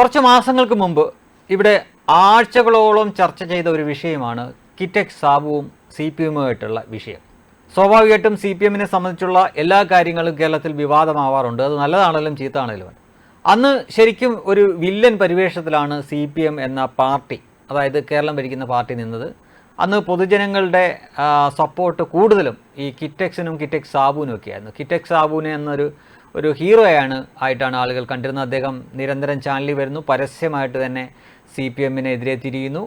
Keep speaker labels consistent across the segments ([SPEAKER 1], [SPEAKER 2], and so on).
[SPEAKER 1] കുറച്ച് മാസങ്ങൾക്ക് മുമ്പ് ഇവിടെ ആഴ്ചകളോളം ചർച്ച ചെയ്ത ഒരു വിഷയമാണ് കിറ്റക് സാബുവും സി പി എമ്മുമായിട്ടുള്ള വിഷയം. സ്വാഭാവികമായിട്ടും സി പി എമ്മിനെ സംബന്ധിച്ചുള്ള എല്ലാ കാര്യങ്ങളും കേരളത്തിൽ വിവാദമാവാറുണ്ട്. അത് നല്ലതാണെങ്കിലും ചീത്തയാണെങ്കിലും അന്ന് ശരിക്കും ഒരു വില്ലൻ പരിവേഷത്തിലാണ് സി പി എം എന്ന പാർട്ടി അതായത് കേരളം ഭരിക്കുന്ന പാർട്ടി നിന്നത്. അന്ന് പൊതുജനങ്ങളുടെ സപ്പോർട്ട് കൂടുതലും ഈ കിറ്റക്സിനും കിറ്റക്സ് സാബുവിനും ഒക്കെ ആയിരുന്നു സാബുവിനെ എന്നൊരു ഒരു ഹീറോയാണ് ആയിട്ടാണ് ആളുകൾ കണ്ടിരുന്നത്. അദ്ദേഹം നിരന്തരം ചാനലിൽ വരുന്നു. പരസ്യമായിട്ട് തന്നെ സി പി എമ്മിനെതിരെ തിരിയുന്നു.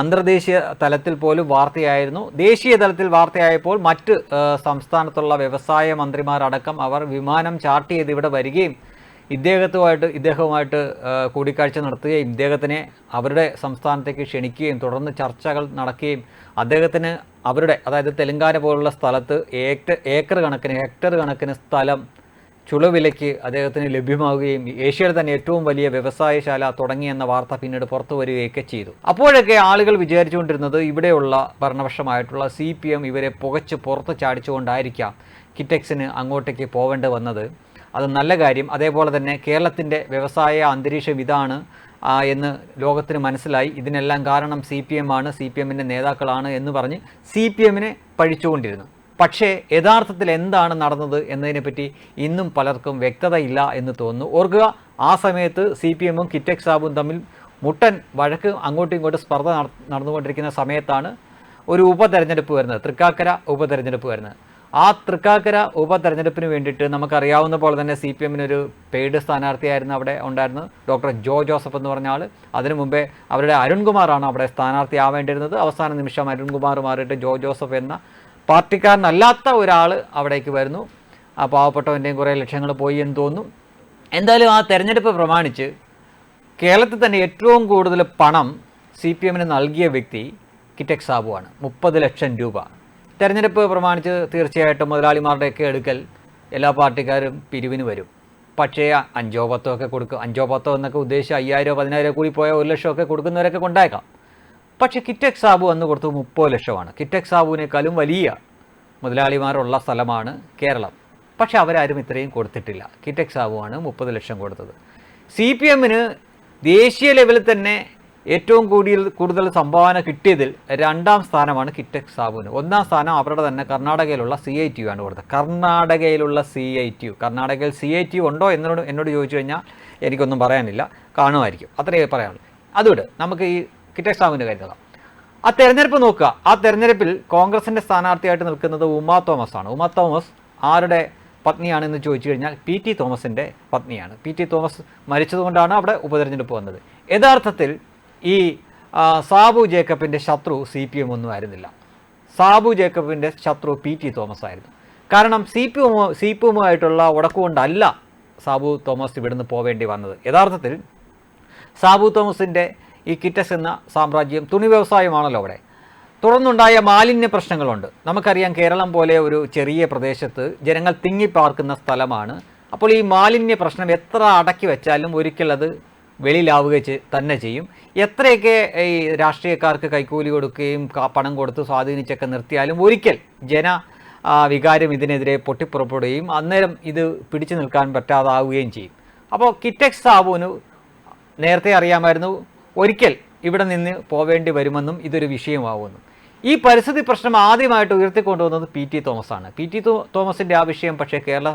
[SPEAKER 1] അന്തർദേശീയ തലത്തിൽ പോലും വാർത്തയായിരുന്നു. ദേശീയ തലത്തിൽ വാർത്തയായപ്പോൾ മറ്റ് സംസ്ഥാനത്തുള്ള വ്യവസായ മന്ത്രിമാരടക്കം അവർ വിമാനം ചാർട്ട് ചെയ്ത് ഇവിടെ വരികയും ഇദ്ദേഹത്തുമായിട്ട് ഇദ്ദേഹവുമായിട്ട് കൂടിക്കാഴ്ച നടത്തുകയും ഇദ്ദേഹത്തിനെ അവരുടെ സംസ്ഥാനത്തേക്ക് ക്ഷണിക്കുകയും തുടർന്ന് ചർച്ചകൾ നടക്കുകയും അദ്ദേഹത്തിന് അവരുടെ അതായത് തെലങ്കാന പോലുള്ള സ്ഥലത്ത് ഏക്കർ കണക്കിന് ഹെക്ടർ കണക്കിന് സ്ഥലം ചുളവിലയ്ക്ക് അദ്ദേഹത്തിന് ലഭ്യമാവുകയും ഏഷ്യയുടെ തന്നെ ഏറ്റവും വലിയ വ്യവസായശാല തുടങ്ങിയെന്ന വാർത്ത പിന്നീട് പുറത്തു വരികയൊക്കെ ചെയ്തു. അപ്പോഴൊക്കെ ആളുകൾ വിചാരിച്ചുകൊണ്ടിരുന്നത് ഇവിടെയുള്ള ഭരണപക്ഷമായിട്ടുള്ള സി പി എം ഇവരെ പുകച്ച് പുറത്ത് ചാടിച്ചുകൊണ്ടായിരിക്കാം കിറ്റക്സിന് അങ്ങോട്ടേക്ക് പോവേണ്ടി വന്നത്. അത് നല്ല കാര്യം. അതേപോലെ തന്നെ കേരളത്തിന്റെ വ്യവസായ അന്തരീക്ഷം ഇതാണ് എന്ന് ലോകത്തിന് മനസ്സിലായി. ഇതിനെല്ലാം കാരണം സി പി എം ആണ് സി പി എമ്മിന്റെ നേതാക്കളാണ് എന്ന് പറഞ്ഞ് സി പി എമ്മിനെ പഴിച്ചുകൊണ്ടിരുന്നു. പക്ഷേ യഥാർത്ഥത്തിൽ എന്താണ് നടന്നത് എന്നതിനെപ്പറ്റി ഇന്നും പലർക്കും വ്യക്തതയില്ല എന്ന് തോന്നുന്നു. ഓർക്കുക ആ സമയത്ത് സി പി എമ്മും കിറ്റക് സാബും തമ്മിൽ മുട്ടൻ വഴക്ക് അങ്ങോട്ടും ഇങ്ങോട്ടും സ്പർദ്ധ നട- നടന്നുകൊണ്ടിരിക്കുന്ന സമയത്താണ് ഒരു ഉപതെരഞ്ഞെടുപ്പ് വരുന്നത്. തൃക്കാക്കര ഉപതെരഞ്ഞെടുപ്പ് വരുന്നത്. ആ തൃക്കാക്കര ഉപതെരഞ്ഞെടുപ്പിന് വേണ്ടിയിട്ട് നമുക്കറിയാവുന്ന പോലെ തന്നെ സി പി എമ്മിനൊരു പെയ്ഡ് സ്ഥാനാർത്ഥിയായിരുന്നു അവിടെ ഉണ്ടായിരുന്നത്. ഡോക്ടർ ജോ ജോസഫ് എന്ന് പറഞ്ഞ ആൾ അതിനു മുമ്പേ അവരുടെ അരുൺകുമാറാണ് അവിടെ സ്ഥാനാർത്ഥി സ്ഥാനാർത്ഥിയാവേണ്ടിയിരുന്നത്. അവസാന നിമിഷം അരുൺകുമാർ മാറിയിട്ട് ജോ ജോസഫ് എന്ന പാർട്ടിക്കാരനല്ലാത്ത ഒരാൾ അവിടേക്ക് വരുന്നു. ആ പാവപ്പെട്ടവന്റെയും കുറേ ലക്ഷ്യങ്ങൾ പോയി എന്ന് തോന്നുന്നു. എന്തായാലും ആ തെരഞ്ഞെടുപ്പ് പ്രമാണിച്ച് കേരളത്തിൽ തന്നെ ഏറ്റവും കൂടുതൽ പണം സി പി എമ്മിന് നൽകിയ വ്യക്തി കിറ്റക് സാബുവാണ് മുപ്പത് ലക്ഷം രൂപ. തെരഞ്ഞെടുപ്പ് പ്രമാണിച്ച് തീർച്ചയായിട്ടും മുതലാളിമാരുടെയൊക്കെ എടുക്കൽ എല്ലാ പാർട്ടിക്കാരും പിരിവിന് വരും. പക്ഷേ അഞ്ചോ പത്തോ ഒക്കെ കൊടുക്കും അഞ്ചോ പത്തോ എന്നൊക്കെ ഉദ്ദേശിച്ച് അയ്യായിരോ പതിനായിരോ കൂടി പോയാൽ ഒരു ലക്ഷമൊക്കെ കൊടുക്കുന്നവരൊക്കെ കൊണ്ടായേക്കാം. പക്ഷേ കിറ്റക് സാബു അന്ന് കൊടുത്തത് മുപ്പത് ലക്ഷമാണ്. കിറ്റക് സാബുവിനേക്കാളും വലിയ മുതലാളിമാരുള്ള സ്ഥലമാണ് കേരളം. പക്ഷേ അവരാരും ഇത്രയും കൊടുത്തിട്ടില്ല. കിറ്റക് സാബുവാണ് മുപ്പത് ലക്ഷം കൊടുത്തത്. സി പി എമ്മിന് ദേശീയ ലെവലിൽ തന്നെ ഏറ്റവും കൂടിയ കൂടുതൽ സംഭാവന കിട്ടിയതിൽ രണ്ടാം സ്ഥാനമാണ് കിറ്റക് സാബുവിന്. ഒന്നാം സ്ഥാനം അവരുടെ തന്നെ കർണാടകയിലുള്ള സി ഐ ടി യു ആണ് കൊടുത്തത്. കർണാടകയിലുള്ള സി ഐ ടി യു കർണാടകയിൽ സി ഐ ടി യു ഉണ്ടോ എന്നോട് എന്നോട് ചോദിച്ചു കഴിഞ്ഞാൽ എനിക്കൊന്നും പറയാനില്ല. കാണുമായിരിക്കും. അത്രയേ പറയാനുള്ളൂ. അതുകൊണ്ട് നമുക്ക് ഈ കിറ്റക് കാര്യം നോക്കാം ആ തെരഞ്ഞെടുപ്പ് നോക്കുക. ആ തെരഞ്ഞെടുപ്പിൽ കോൺഗ്രസിന്റെ സ്ഥാനാർത്ഥിയായിട്ട് നിൽക്കുന്നത് ഉമ തോമസ് ആണ് ഉമാ തോമസ് ആരുടെ പത്നിയാണെന്ന് ചോദിച്ചു കഴിഞ്ഞാൽ പി ടി തോമസിന്റെ പത്നിയാണ്. പി ടി തോമസ് മരിച്ചതുകൊണ്ടാണ് അവിടെ ഉപതെരഞ്ഞെടുപ്പ് വന്നത്. യഥാർത്ഥത്തിൽ ഈ സാബു ജേക്കബിന്റെ ശത്രു സി പി എം ഒന്നും ആയിരുന്നില്ല. സാബു ജേക്കബിന്റെ ശത്രു പി ടി തോമസ് ആയിരുന്നു. കാരണം C P M C P എമ്മുമായിട്ടുള്ള ഉടക്കുകൊണ്ടല്ല സാബു തോമസ് ഇവിടുന്ന് പോവേണ്ടി വന്നത്. യഥാർത്ഥത്തിൽ സാബു തോമസിന്റെ ഈ കിറ്റസ് എന്ന സാമ്രാജ്യം തുണി വ്യവസായമാണല്ലോ അവിടെ. തുടർന്നുണ്ടായ മാലിന്യ പ്രശ്നങ്ങളുണ്ട്. നമുക്കറിയാം കേരളം പോലെ ഒരു ചെറിയ പ്രദേശത്ത് ജനങ്ങൾ തിങ്ങിപ്പാർക്കുന്ന സ്ഥലമാണ്. അപ്പോൾ ഈ മാലിന്യ പ്രശ്നം എത്ര അടക്കി വെച്ചാലും ഒരിക്കൽ അത് വെളിയിലാവുക തന്നെ ചെയ്യും. എത്രയൊക്കെ ഈ രാഷ്ട്രീയക്കാർക്ക് കൈക്കൂലി കൊടുക്കുകയും പണം കൊടുത്ത് സ്വാധീനിച്ചൊക്കെ നിർത്തിയാലും ഒരിക്കൽ ജന വികാരം ഇതിനെതിരെ പൊട്ടിപ്പുറപ്പെടുകയും അന്നേരം ഇത് പിടിച്ചു നിൽക്കാൻ പറ്റാതാവുകയും ചെയ്യും. അപ്പോൾ കിറ്റക്സ് സാബുവിന് നേരത്തെ അറിയാമായിരുന്നു ഒരിക്കൽ ഇവിടെ നിന്ന് പോവേണ്ടി വരുമെന്നും ഇതൊരു വിഷയമാവുമെന്നും ഈ പരിസ്ഥിതി പ്രശ്നം ആദ്യമായിട്ട് ഉയർത്തിക്കൊണ്ടുവന്നത് പി ടി തോമസാണ്. പി ടി തോമസിന്റെ ആ വിഷയം പക്ഷേ കേരള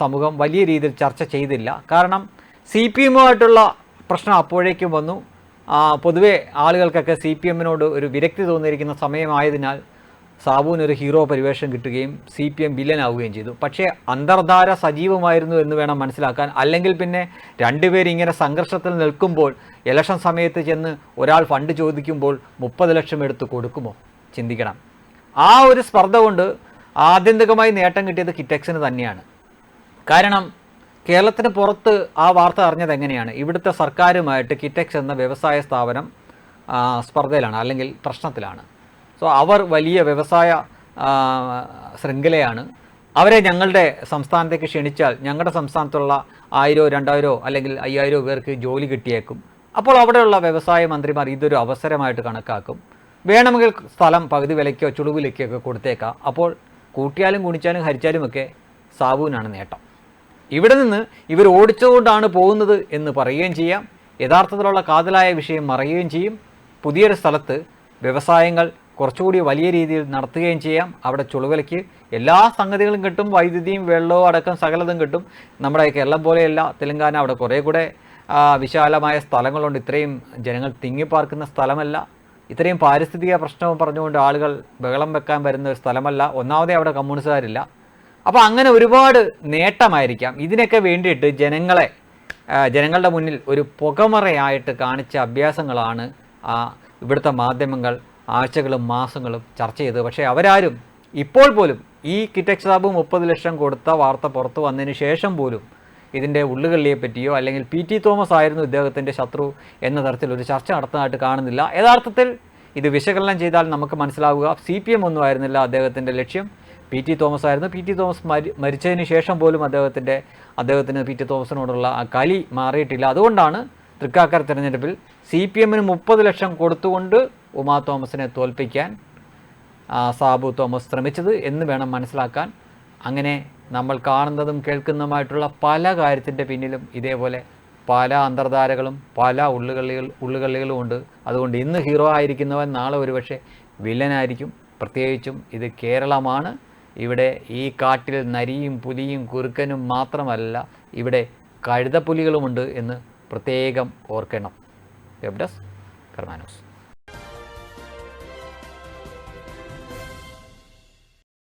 [SPEAKER 1] സമൂഹം വലിയ രീതിയിൽ ചർച്ച ചെയ്തില്ല. കാരണം സി പി എമ്മുമായിട്ടുള്ള പ്രശ്നം അപ്പോഴേക്കും വന്നു. പൊതുവെ ആളുകൾക്കൊക്കെ സി പി എമ്മിനോട് ഒരു വിരക്തി തോന്നിയിരിക്കുന്ന സമയമായതിനാൽ സാബുവിന് ഒരു ഹീറോ പരിവേഷം കിട്ടുകയും സി പി എം വില്ലനാവുകയും ചെയ്തു. പക്ഷേ അന്തർധാര സജീവമായിരുന്നു എന്ന് വേണം മനസ്സിലാക്കാൻ. അല്ലെങ്കിൽ പിന്നെ രണ്ടുപേരും ഇങ്ങനെ സംഘർഷത്തിൽ നിൽക്കുമ്പോൾ ഇലക്ഷൻ സമയത്ത് ചെന്ന് ഒരാൾ ഫണ്ട് ചോദിക്കുമ്പോൾ മുപ്പത് ലക്ഷം എടുത്ത് കൊടുക്കുമോ? ചിന്തിക്കണം. ആ ഒരു സ്പർദ്ധ കൊണ്ട് ആത്യന്തികമായി നേട്ടം കിട്ടിയത് കിറ്റക്സിന് തന്നെയാണ്. കാരണം കേരളത്തിന് പുറത്ത് ആ വാർത്ത അറിഞ്ഞത് എങ്ങനെയാണ്? ഇവിടുത്തെ സർക്കാരുമായിട്ട് കിറ്റക്സ് എന്ന വ്യവസായ സ്ഥാപനം സ്പർദ്ധയിലാണ് അല്ലെങ്കിൽ പ്രശ്നത്തിലാണ്. സോ അവർ വലിയ വ്യവസായ ശൃംഖലയാണ്. അവരെ ഞങ്ങളുടെ സംസ്ഥാനത്തേക്ക് ക്ഷണിച്ചാൽ ഞങ്ങളുടെ സംസ്ഥാനത്തുള്ള ആയിരോ രണ്ടായിരോ അല്ലെങ്കിൽ അയ്യായിരോ പേർക്ക് ജോലി കിട്ടിയേക്കും. അപ്പോൾ അവിടെയുള്ള വ്യവസായ മന്ത്രിമാർ ഇതൊരു അവസരമായിട്ട് കണക്കാക്കും. വേണമെങ്കിൽ സ്ഥലം പകുതി വിലയ്ക്കോ ചുളിവിലേക്കോ കൊടുത്തേക്കാം. അപ്പോൾ കൂട്ടിയാലും കുണിച്ചാലും ഹരിച്ചാലുമൊക്കെ സാബുവിനാണ് നേട്ടം. ഇവിടെ നിന്ന് ഇവർ ഓടിച്ചുകൊണ്ടാണ് പോകുന്നത് എന്ന് പറയുകയും ചെയ്യാം. യഥാർത്ഥത്തിലുള്ള കാതലായ വിഷയം മറയുകയും ചെയ്യും. പുതിയൊരു സ്ഥലത്ത് വ്യവസായങ്ങൾ കുറച്ചുകൂടി വലിയ രീതിയിൽ നടത്തുകയും ചെയ്യാം. അവിടെ ചുളുവിലയ്ക്ക് എല്ലാ സംഗതികളും കിട്ടും. വൈദ്യുതിയും വെള്ളവും അടക്കം സകലതും കിട്ടും. നമ്മുടെ കേരളം പോലെയല്ല തെലങ്കാന അവിടെ കുറേ കൂടെ വിശാലമായ സ്ഥലങ്ങളുണ്ട്. ഇത്രയും ജനങ്ങൾ തിങ്ങിപ്പാർക്കുന്ന സ്ഥലമല്ല. ഇത്രയും പാരിസ്ഥിതിക പ്രശ്നവും പറഞ്ഞുകൊണ്ട് ആളുകൾ ബഹളം വെക്കാൻ വരുന്ന ഒരു സ്ഥലമല്ല. ഒന്നാമതേ അവിടെ കമ്മ്യൂണിസ്റ്റുകാരില്ല. അപ്പോൾ അങ്ങനെ ഒരുപാട് നേട്ടമായിരിക്കാം. ഇതിനൊക്കെ വേണ്ടിയിട്ട് ജനങ്ങളെ ജനങ്ങളുടെ മുന്നിൽ ഒരു പുകമറയായിട്ട് കാണിച്ച അഭ്യാസങ്ങളാണ് ഇവിടുത്തെ മാധ്യമങ്ങൾ ആഴ്ചകളും മാസങ്ങളും ചർച്ച ചെയ്തത്. പക്ഷേ അവരാരും ഇപ്പോൾ പോലും ഈ കിറ്റക്സ് സാബ് മുപ്പത് ലക്ഷം കൊടുത്ത വാർത്ത പുറത്തു വന്നതിന് ശേഷം പോലും ഇതിന്റെ ഉള്ളുകളിയെ പറ്റിയോ അല്ലെങ്കിൽ പി ടി തോമസ് ആയിരുന്നു ഇദ്ദേഹത്തിന്റെ ശത്രു എന്ന തരത്തിൽ ഒരു ചർച്ച നടത്തുന്നതായിട്ട് കാണുന്നില്ല. യഥാർത്ഥത്തിൽ ഇത് വിശകലനം ചെയ്താൽ നമുക്ക് മനസ്സിലാവുക സി പി എം ഒന്നും ആയിരുന്നില്ല അദ്ദേഹത്തിന്റെ ലക്ഷ്യം. പി ടി തോമസ് ആയിരുന്നു. പി ടി തോമസ് മരി മരിച്ചതിന് ശേഷം പോലും അദ്ദേഹത്തിന്റെ അദ്ദേഹത്തിന് പി ടി തോമസിനോടുള്ള ആ കലി മാറിയിട്ടില്ല. അതുകൊണ്ടാണ് തൃക്കാക്കര തിരഞ്ഞെടുപ്പിൽ സി പി എമ്മിന് മുപ്പത് ലക്ഷം കൊടുത്തുകൊണ്ട് ഉമാ തോമസിനെ തോൽപ്പിക്കാൻ സാബു തോമസ് ശ്രമിച്ചത് എന്ന് വേണം മനസ്സിലാക്കാൻ. അങ്ങനെ നമ്മൾ കാണുന്നതും കേൾക്കുന്നതുമായിട്ടുള്ള പല കാര്യത്തിന്റെ പിന്നിലും ഇതേപോലെ പല അന്തർധാരകളും പല ഉള്ളുകളികൾ ഉള്ളുകളികളും ഉണ്ട്. അതുകൊണ്ട് ഇന്ന് ഹീറോ ആയിരിക്കുന്നവൻ നാളെ ഒരുപക്ഷെ വില്ലനായിരിക്കും. പ്രത്യേകിച്ചും ഇത് കേരളമാണ്. ഇവിടെ ഈ കാട്ടിൽ നരിയും പുലിയും കുറുക്കനും മാത്രമല്ല ഇവിടെ കഴുതപ്പുലികളുമുണ്ട് എന്ന് പ്രത്യേകം ഓർക്കണം. വെബ് കർമാനോസ്.